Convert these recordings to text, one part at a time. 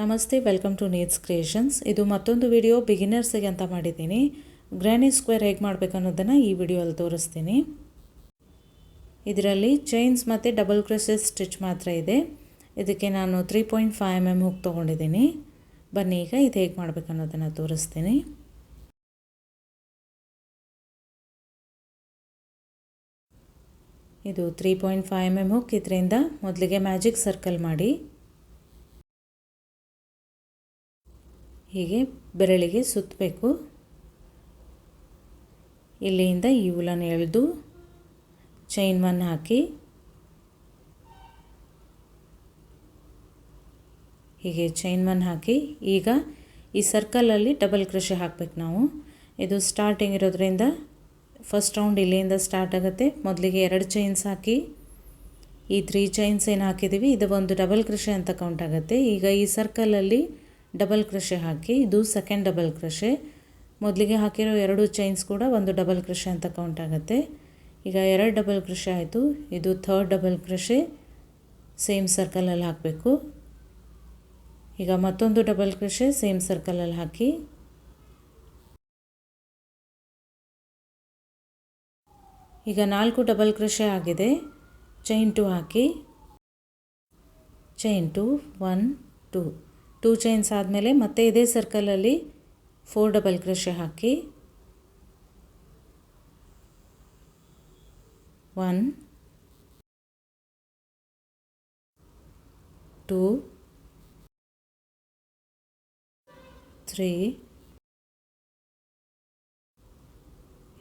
ನಮಸ್ತೆ welcome to needs creations ಇದು ಮತ್ತೊಂದು ವಿಡಿಯೋ ಬಿಗಿನರ್ಸಿಗೆ ಅಂತ ಮಾಡಿದ್ದೀನಿ. ಗ್ರ್ಯಾನಿ ಸ್ಕ್ವೇರ್ ಹೇಗೆ ಮಾಡಬೇಕು ಅನ್ನೋದನ್ನು ಈ ವಿಡಿಯೋಲ್ಲಿ ತೋರಿಸ್ತೀನಿ. ಇದರಲ್ಲಿ ಚೈನ್ಸ್ ಮತ್ತು ಡಬಲ್ ಕ್ರೋಸೆಸ್ ಸ್ಟಿಚ್ ಮಾತ್ರ ಇದೆ. ಇದಕ್ಕೆ ನಾನು three point five mm hook ಹುಕ್ ತೊಗೊಂಡಿದ್ದೀನಿ. ಬನ್ನಿ, ಈಗ ಇದು ಹೇಗೆ ಮಾಡಬೇಕು ಅನ್ನೋದನ್ನು ತೋರಿಸ್ತೀನಿ. ಇದು three point five mm hook ಹುಕ್ ಇದರಿಂದ ಮೊದಲಿಗೆ ಮ್ಯಾಜಿಕ್ ಸರ್ಕಲ್ ಮಾಡಿ. ಹೀಗೆ ಬೆರಳಿಗೆ ಸುತ್ತಬೇಕು. ಇಲ್ಲಿಂದ ಈ ಉಲನ್ನು ಎಳೆದು ಚೈನ್ ಒನ್ ಹಾಕಿ, ಹೀಗೆ ಚೈನ್ ಒನ್ ಹಾಕಿ, ಈಗ ಈ ಸರ್ಕಲಲ್ಲಿ ಡಬಲ್ ಕ್ರಷೆ ಹಾಕಬೇಕು ನಾವು. ಇದು ಸ್ಟಾರ್ಟಿಂಗ್ ಇರೋದ್ರಿಂದ ಫಸ್ಟ್ ರೌಂಡ್ ಇಲ್ಲಿಂದ ಸ್ಟಾರ್ಟ್ ಆಗುತ್ತೆ. ಮೊದಲಿಗೆ ಎರಡು ಚೈನ್ಸ್ ಹಾಕಿ, ಈ ತ್ರೀ ಚೈನ್ಸ್ ಏನು ಹಾಕಿದ್ದೀವಿ ಇದು ಒಂದು ಡಬಲ್ ಕ್ರಷೆ ಅಂತ ಕೌಂಟ್ ಆಗುತ್ತೆ. ಈಗ ಈ ಸರ್ಕಲಲ್ಲಿ ಡಬಲ್ ಕ್ರಷೆ ಹಾಕಿ, ಇದು ಸೆಕೆಂಡ್ ಡಬಲ್ ಕ್ರಷೆ ಮೊದಲಿಗೆ ಹಾಕಿರೋ ಎರಡು ಚೈನ್ಸ್ ಕೂಡ ಒಂದು ಡಬಲ್ ಕ್ರಷೆ ಅಂತ ಕೌಂಟ್ ಆಗುತ್ತೆ. ಈಗ ಎರಡು ಡಬಲ್ ಕ್ರಷೆ ಆಯಿತು, ಇದು ಥರ್ಡ್ ಡಬಲ್ ಕ್ರಷೆ ಸೇಮ್ ಸರ್ಕಲಲ್ಲಿ ಹಾಕಬೇಕು. ಈಗ ಮತ್ತೊಂದು ಡಬಲ್ ಕ್ರಷೆ ಸೇಮ್ ಸರ್ಕಲಲ್ಲಿ ಹಾಕಿ. ಈಗ ನಾಲ್ಕು ಡಬಲ್ ಕ್ರಷೆ ಆಗಿದೆ. ಚೈನ್ ಟು ಹಾಕಿ. Chain two one two two chains ಆದಮೇಲೆ ಮತ್ತೆ ಇದೇ ಸರ್ಕಲಲ್ಲಿ ಫೋರ್ ಡಬಲ್ ಕ್ರಷೆ ಹಾಕಿ. ಒನ್ ಟೂ ತ್ರೀ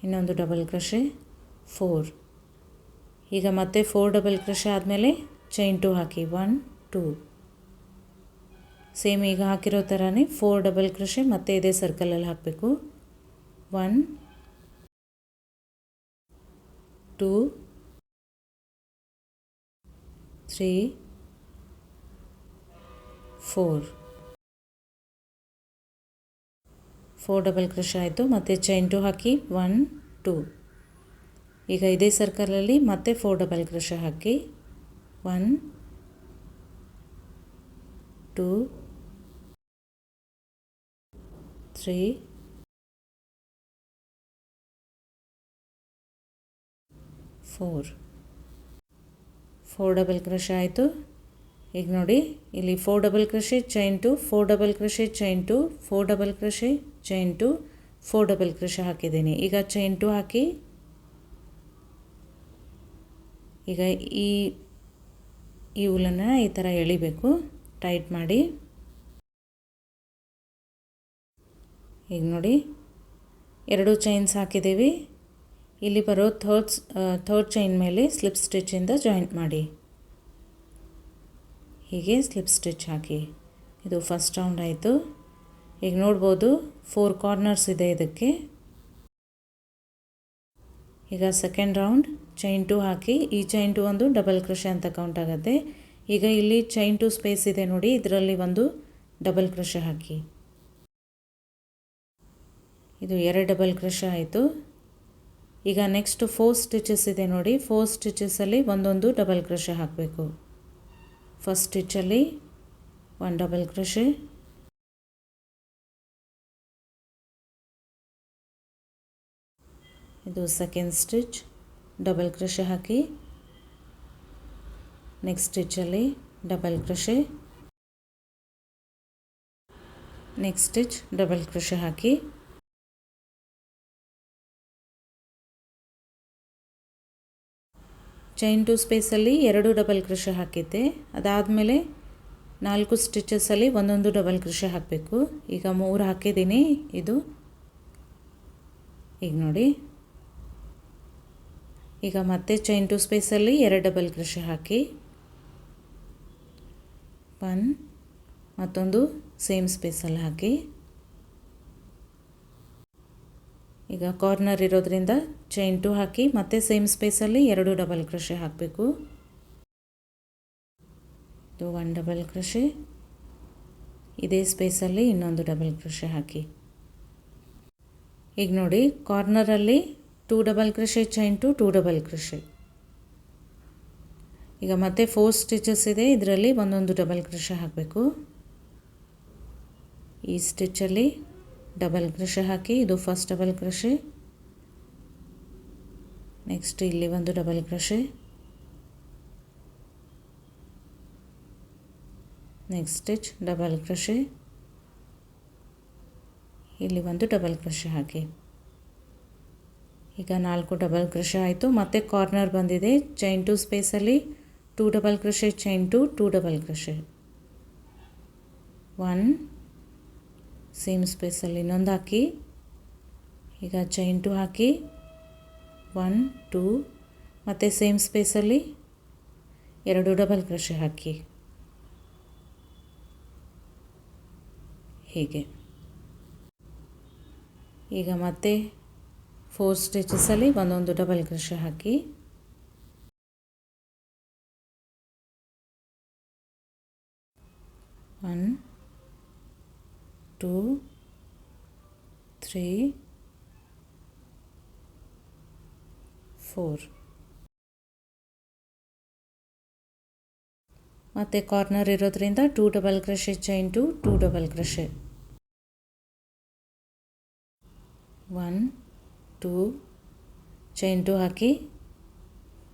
ಇನ್ನೊಂದು ಡಬಲ್ ಕ್ರಷೆ ಫೋರ್ ಈಗ ಮತ್ತೆ ಫೋರ್ ಡಬಲ್ ಕ್ರಷೆ ಆದಮೇಲೆ ಚೈನ್ ಟು ಹಾಕಿ. ಒನ್ ಟೂ ಸೇಮ್ ಈಗ ಹಾಕಿರೋ ಥರನೇ ಫೋರ್ ಡಬಲ್ ಕ್ರೋಶೆ ಮತ್ತೆ ಇದೇ ಸರ್ಕಲಲ್ಲಿ ಹಾಕಬೇಕು. One two three four four double crochet ಆಯಿತು. ಮತ್ತು ಚೈನ್ ಟು ಹಾಕಿ. ಒನ್ ಟೂ ಈಗ ಇದೇ ಸರ್ಕಲಲ್ಲಿ ಮತ್ತೆ ಫೋರ್ ಡಬಲ್ ಕ್ರೋಶೆ ಹಾಕಿ. One two three four four double crochet ಆಯಿತು. ಈಗ ನೋಡಿ, ಇಲ್ಲಿ four double crochet chain two four double crochet chain two four double crochet chain two four double crochet ಹಾಕಿದ್ದೀನಿ. ಈಗ ಚೈನ್ ಟು ಹಾಕಿ. ಈಗ ಈ ಈ ಉಲನ್ನು ಈ ಥರ ಎಳಿಬೇಕು. ಟೈಟ್ ಮಾಡಿ. ಈಗ ನೋಡಿ, ಎರಡು ಚೈನ್ಸ್ ಹಾಕಿದ್ದೀವಿ. ಇಲ್ಲಿ ಬರೋ ಥರ್ಡ್ಸ್ ಥರ್ಡ್ ಚೈನ್ ಮೇಲೆ ಸ್ಲಿಪ್ ಸ್ಟಿಚ್ಚಿಂದ ಜಾಯಿಂಟ್ ಮಾಡಿ. ಹೀಗೆ ಸ್ಲಿಪ್ ಸ್ಟಿಚ್ ಹಾಕಿ. ಇದು ಫಸ್ಟ್ ರೌಂಡ್ ಆಯಿತು. ಈಗ ನೋಡ್ಬೋದು ಫೋರ್ ಕಾರ್ನರ್ಸ್ ಇದೆ ಇದಕ್ಕೆ. ಈಗ ಸೆಕೆಂಡ್ ರೌಂಡ್ ಚೈನ್ ಟು ಹಾಕಿ. ಈ ಚೈನ್ ಟು ಒಂದು ಡಬಲ್ ಕ್ರಷೆ ಅಂತ ಕೌಂಟ್ ಆಗುತ್ತೆ. ಈಗ ಇಲ್ಲಿ ಚೈನ್ ಟು ಸ್ಪೇಸ್ ಇದೆ ನೋಡಿ, ಇದರಲ್ಲಿ ಒಂದು ಡಬಲ್ ಕ್ರಷೆ ಹಾಕಿ. ಇದು ಎರಡು ಡಬಲ್ ಕ್ರಷ ಆಯಿತು. ಈಗ ನೆಕ್ಸ್ಟ್ ಫೋರ್ ಸ್ಟಿಚಸ್ ಇದೆ ನೋಡಿ. ಫೋರ್ ಸ್ಟಿಚಸಲ್ಲಿ ಒಂದೊಂದು ಡಬಲ್ ಕ್ರಷ ಹಾಕಬೇಕು. ಫಸ್ಟ್ ಸ್ಟಿಚ್ಚಲ್ಲಿ ಒನ್ ಡಬಲ್ ಕ್ರೋಶೆ ಇದು ಸೆಕೆಂಡ್ ಸ್ಟಿಚ್ ಡಬಲ್ ಕ್ರೋಶೆ ಹಾಕಿ. Next ಸ್ಟಿಚ್ಚಲ್ಲಿ double crochet next stitch double crochet ಹಾಕಿ. ಚೈನ್ ಟು ಸ್ಪೇಸಲ್ಲಿ ಎರಡು ಡಬಲ್ ಕೃಷಿ ಹಾಕಿದ್ದೆ. ಅದಾದಮೇಲೆ ನಾಲ್ಕು ಸ್ಟಿಚಸಲ್ಲಿ ಒಂದೊಂದು ಡಬಲ್ ಕೃಷಿ ಹಾಕಬೇಕು. ಈಗ ಮೂರು ಹಾಕಿದ್ದೀನಿ. ಇದು ಈಗ ನೋಡಿ. ಈಗ ಮತ್ತೆ ಚೈನ್ ಟು ಸ್ಪೇಸಲ್ಲಿ ಎರಡು ಡಬಲ್ ಕೃಷಿ ಹಾಕಿ. ಒನ್ ಮತ್ತೊಂದು ಸೇಮ್ ಸ್ಪೇಸಲ್ಲಿ ಹಾಕಿ. ಈಗ ಕಾರ್ನರ್ ಇರೋದ್ರಿಂದ ಚೈನ್ ಟು ಹಾಕಿ ಮತ್ತೆ ಸೇಮ್ ಸ್ಪೇಸಲ್ಲಿ ಎರಡು ಡಬಲ್ ಕ್ರಷೆ ಹಾಕಬೇಕು. ಇದು ಒನ್ ಡಬಲ್ ಕ್ರಷೆ ಇದೇ ಸ್ಪೇಸಲ್ಲಿ ಇನ್ನೊಂದು ಡಬಲ್ ಕ್ರಷೆ ಹಾಕಿ. ಈಗ ನೋಡಿ ಕಾರ್ನರಲ್ಲಿ two double crochet chain two two double crochet ಈಗ ಮತ್ತೆ ಫೋರ್ ಸ್ಟಿಚಸ್ ಇದೆ, ಇದರಲ್ಲಿ ಒಂದೊಂದು ಡಬಲ್ ಕ್ರಷೆ ಹಾಕಬೇಕು. ಈ ಸ್ಟಿಚ್ಚಲ್ಲಿ ಡಬಲ್ ಕ್ರಷೆ ಹಾಕಿ, ಇದು ಫಸ್ಟ್ ಡಬಲ್ ಕ್ರಷೆ ನೆಕ್ಸ್ಟ್ ಇಲ್ಲಿ ಒಂದು double crochet next stitch double crochet ಇಲ್ಲಿ ಒಂದು ಡಬಲ್ ಕ್ರಷೆ ಹಾಕಿ. ಈಗ ನಾಲ್ಕು ಡಬಲ್ ಕ್ರಷೆ ಆಯಿತು. ಮತ್ತು ಕಾರ್ನರ್ ಬಂದಿದೆ chain two ಸ್ಪೇಸಲ್ಲಿ two double crochet chain two two double crochet one same ಸ್ಪೇಸಲ್ಲಿ ಇನ್ನೊಂದು ಹಾಕಿ, ಈಗ ಚೈನ್ ಟು ಹಾಕಿ ಒನ್ ಟೂ ಮತ್ತು ಸೇಮ್ ಸ್ಪೇಸಲ್ಲಿ ಎರಡು ಡಬಲ್ ಕ್ರಷೆ ಹಾಕಿ. ಹೀಗೆ. ಈಗ ಮತ್ತೆ ಫೋರ್ ಸ್ಟಿಚಸಲ್ಲಿ ಒಂದೊಂದು ಡಬಲ್ ಕ್ರಷೆ ಹಾಕಿ. One two, three, four. ಮತ್ತು ಕಾರ್ನರ್ ಇರೋದ್ರಿಂದ two double crochet chain two two double crochet. One, two, chain two ಹಾಕಿ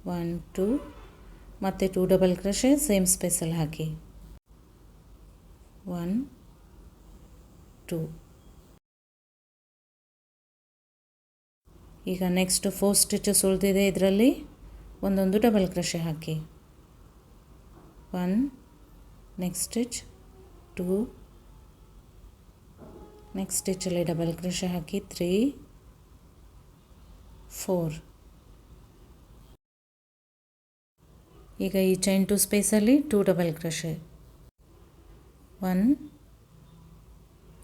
ಒನ್, ಟೂ, ಮತ್ತು ಟೂ ಡಬಲ್ ಕ್ರಶೆ ಸೇಮ್ ಸ್ಪೇಸಲ್ಲಿ ಹಾಕಿ. ಒನ್ ಟೂ ಈಗ ನೆಕ್ಸ್ಟ್ ಫೋರ್ ಸ್ಟಿಚಸ್ ಉಳಿದಿದೆ ಇದರಲ್ಲಿ. ಒಂದೊಂದು ಡಬಲ್ ಕ್ರಷೆ ಹಾಕಿ. One next stitch two next ಸ್ಟಿಚಲ್ಲಿ double crochet ಹಾಕಿ three four ಈಗ ಈ chain two ಸ್ಪೇಸಲ್ಲಿ two double crochet one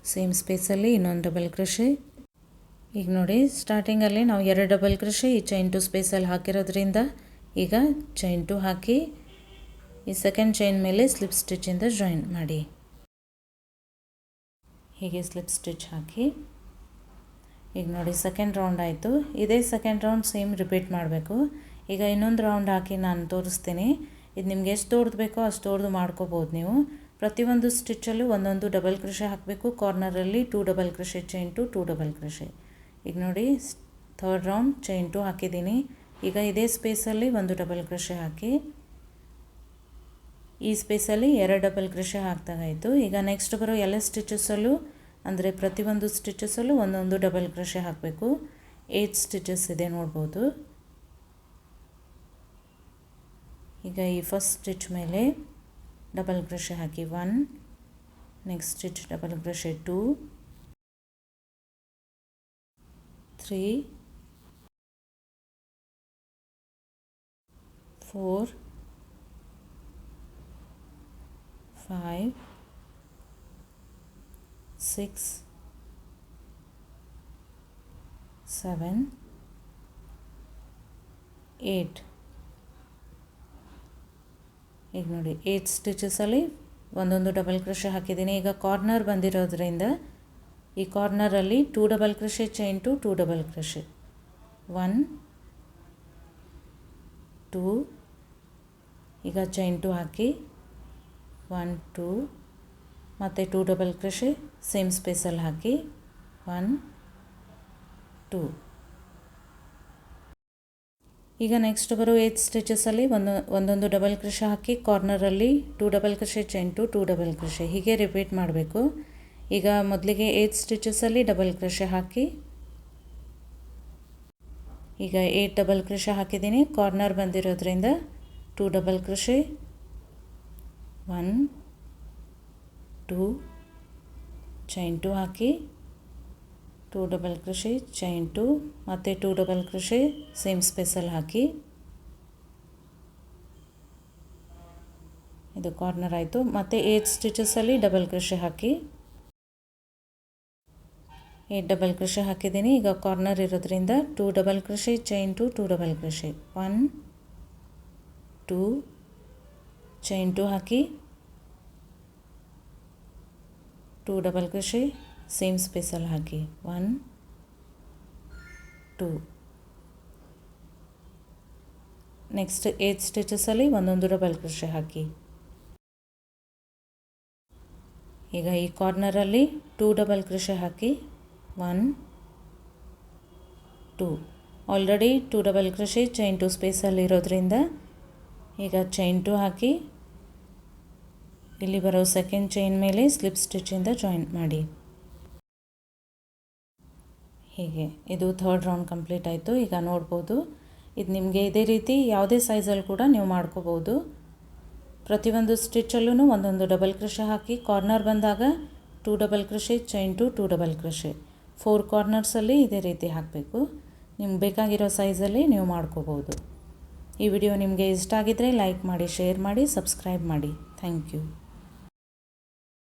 same ಸ್ಪೇಸಲ್ಲಿ ಇನ್ನೊಂದು ಡಬಲ್ ಕೃಷಿ ಈಗ ನೋಡಿ ಸ್ಟಾರ್ಟಿಂಗಲ್ಲಿ ನಾವು ಎರಡು ಡಬಲ್ ಕೃಷಿ ಈ ಚೈನ್ ಟು ಸ್ಪೇಸಲ್ಲಿ ಹಾಕಿರೋದ್ರಿಂದ ಈಗ ಚೈನ್ ಟು ಹಾಕಿ ಈ ಸೆಕೆಂಡ್ ಚೈನ್ ಮೇಲೆ ಸ್ಲಿಪ್ ಸ್ಟಿಚ್ಚಿಂದ ಜಾಯಿನ್ ಮಾಡಿ. ಹೀಗೆ ಸ್ಲಿಪ್ ಸ್ಟಿಚ್ ಹಾಕಿ. ಈಗ ನೋಡಿ ಸೆಕೆಂಡ್ ರೌಂಡ್ ಆಯಿತು. ಇದೇ ಸೆಕೆಂಡ್ ರೌಂಡ್ ಸೇಮ್ ರಿಪೀಟ್ ಮಾಡಬೇಕು. ಈಗ ಇನ್ನೊಂದು ರೌಂಡ್ ಹಾಕಿ ನಾನು ತೋರಿಸ್ತೀನಿ. ಇದು ನಿಮ್ಗೆ ಎಷ್ಟು ತೋರ್ದು ಬೇಕೋ ಅಷ್ಟು ತೋರ್ದು ಮಾಡ್ಕೋಬೋದು ನೀವು. ಪ್ರತಿಯೊಂದು ಸ್ಟಿಚ್ಚಲ್ಲೂ ಒಂದೊಂದು ಡಬಲ್ ಕೃಷಿ ಹಾಕಬೇಕು. ಕಾರ್ನರಲ್ಲಿ two double crochet chain two two double crochet ಈಗ ನೋಡಿ, ಥರ್ಡ್ ರೌಂಡ್ ಚೈನ್ ಟು ಹಾಕಿದ್ದೀನಿ. ಈಗ ಇದೇ ಸ್ಪೇಸಲ್ಲಿ ಒಂದು ಡಬಲ್ ಕೃಷಿ ಹಾಕಿ, ಈ ಸ್ಪೇಸಲ್ಲಿ ಎರಡು ಡಬಲ್ ಕ್ರಶೆ ಹಾಕ್ದಾಗಾಯಿತು ಈಗ ನೆಕ್ಸ್ಟ್ ಬರೋ ಎಲ್ಲ ಸ್ಟಿಚಸಲ್ಲೂ ಅಂದರೆ ಪ್ರತಿಯೊಂದು ಸ್ಟಿಚಸಲ್ಲೂ ಒಂದೊಂದು ಡಬಲ್ ಕೃಷಿ ಹಾಕಬೇಕು. ಏಟ್ ಸ್ಟಿಚಸ್ ಇದೆ ನೋಡ್ಬೋದು. ಈಗ ಈ ಫಸ್ಟ್ ಸ್ಟಿಚ್ ಮೇಲೆ ಡಬಲ್ ಕ್ರಶೆ ಹಾಕಿ one next stitch double crochet two three four five six seven eight ಈಗ ನೋಡಿ ಏಟ್ ಸ್ಟಿಚಸಲ್ಲಿ ಒಂದೊಂದು ಡಬಲ್ ಕ್ರಶೆ ಹಾಕಿದ್ದೀನಿ. ಈಗ ಕಾರ್ನರ್ ಬಂದಿರೋದ್ರಿಂದ ಈ ಕಾರ್ನರಲ್ಲಿ two double crochet chain two two double crochet one two ಈಗ ಚೈನ್ ಟು ಹಾಕಿ ಒನ್ ಟೂ ಮತ್ತು ಟೂ ಡಬಲ್ ಕ್ರಶೆ ಸೇಮ್ ಸ್ಪೇಸಲ್ಲಿ ಹಾಕಿ ಒನ್ ಟೂ ಈಗ ನೆಕ್ಸ್ಟ್ ಬರೋ ಏಟ್ ಸ್ಟಿಚಸಲ್ಲಿ ಒಂದು, ಒಂದೊಂದು ಡಬಲ್ ಕ್ರಶೆ ಹಾಕಿ ಕಾರ್ನರಲ್ಲಿ two double crochet chain two two double crochet ಹೀಗೆ ರಿಪೀಟ್ ಮಾಡಬೇಕು. ಈಗ ಮೊದಲಿಗೆ ಏಟ್ ಸ್ಟಿಚಸಲ್ಲಿ ಡಬಲ್ ಕೃಷಿ ಹಾಕಿ, ಈಗ ಏಟ್ ಡಬಲ್ ಕ್ರಶೆ ಹಾಕಿದ್ದೀನಿ. ಕಾರ್ನರ್ ಬಂದಿರೋದ್ರಿಂದ two double crochet one two chain two ಹಾಕಿ two double crochet chain two, ಮತ್ತು ಟೂ ಡಬಲ್ ಕ್ರೋಶೆ ಸೇಮ್ ಸ್ಪೇಸಲ್ಲಿ ಹಾಕಿ. ಇದು ಕಾರ್ನರ್ ಆಯಿತು. ಮತ್ತು ಏಟ್ ಸ್ಟಿಚಸಲ್ಲಿ ಡಬಲ್ ಕ್ರೋಶೆ ಹಾಕಿ. ಏಟ್ ಡಬಲ್ ಕ್ರೋಶೆ ಹಾಕಿದ್ದೀನಿ. ಈಗ ಕಾರ್ನರ್ ಇರೋದ್ರಿಂದ two double crochet chain two two double crochet one, two, chain two ಹಾಕಿ. ಟೂ ಡಬಲ್ ಕ್ರೋಶೆ ಸೇಮ್ ಸ್ಪೇಸಲ್ಲಿ ಹಾಕಿ ಒನ್ ಟೂ ನೆಕ್ಸ್ಟ್ ಏಟ್ ಸ್ಟಿಚಸ್ಸಲ್ಲಿ ಒಂದೊಂದು ಡಬಲ್ ಕ್ರೋಶೆ ಹಾಕಿ. ಈಗ ಈ ಕಾರ್ನರಲ್ಲಿ ಟೂ ಡಬಲ್ ಕ್ರೋಶೆ ಹಾಕಿ. One two already two double crochet chain two ಸ್ಪೇಸಲ್ಲಿ ಇರೋದ್ರಿಂದ ಈಗ ಚೈನ್ ಟು ಹಾಕಿ. ಇಲ್ಲಿ ಬರೋ ಸೆಕೆಂಡ್ ಚೈನ್ ಮೇಲೆ ಸ್ಲಿಪ್ ಸ್ಟಿಚಿಂದ ಜಾಯಿಂಟ್ ಮಾಡಿ. ಹೀಗೆ. ಇದು ಥರ್ಡ್ ರೌಂಡ್ ಕಂಪ್ಲೀಟ್ ಆಯಿತು. ಈಗ ನೋಡ್ಬೋದು. ಇದು ನಿಮಗೆ ಇದೇ ರೀತಿ ಯಾವುದೇ ಸೈಜಲ್ಲಿ ಕೂಡ ನೀವು ಮಾಡ್ಕೋಬೋದು. ಪ್ರತಿಯೊಂದು ಸ್ಟಿಚ್ಚಲ್ಲೂ ಒಂದೊಂದು ಡಬಲ್ ಕ್ರೋಶೆ ಹಾಕಿ ಕಾರ್ನರ್ ಬಂದಾಗ two double crochet chain two two double crochet four ಕಾರ್ನರ್ಸಲ್ಲಿ ಇದೇ ರೀತಿ ಹಾಕಬೇಕು. ನಿಮ್ಗೆ ಬೇಕಾಗಿರೋ ಸೈಜಲ್ಲಿ ನೀವು ಮಾಡ್ಕೋಬೋದು. ಈ ವಿಡಿಯೋ ನಿಮಗೆ ಇಷ್ಟ ಆಗಿದ್ದರೆ ಲೈಕ್ ಮಾಡಿ ಶೇರ್ ಮಾಡಿ ಸಬ್ಸ್ಕ್ರೈಬ್ ಮಾಡಿ. Thank you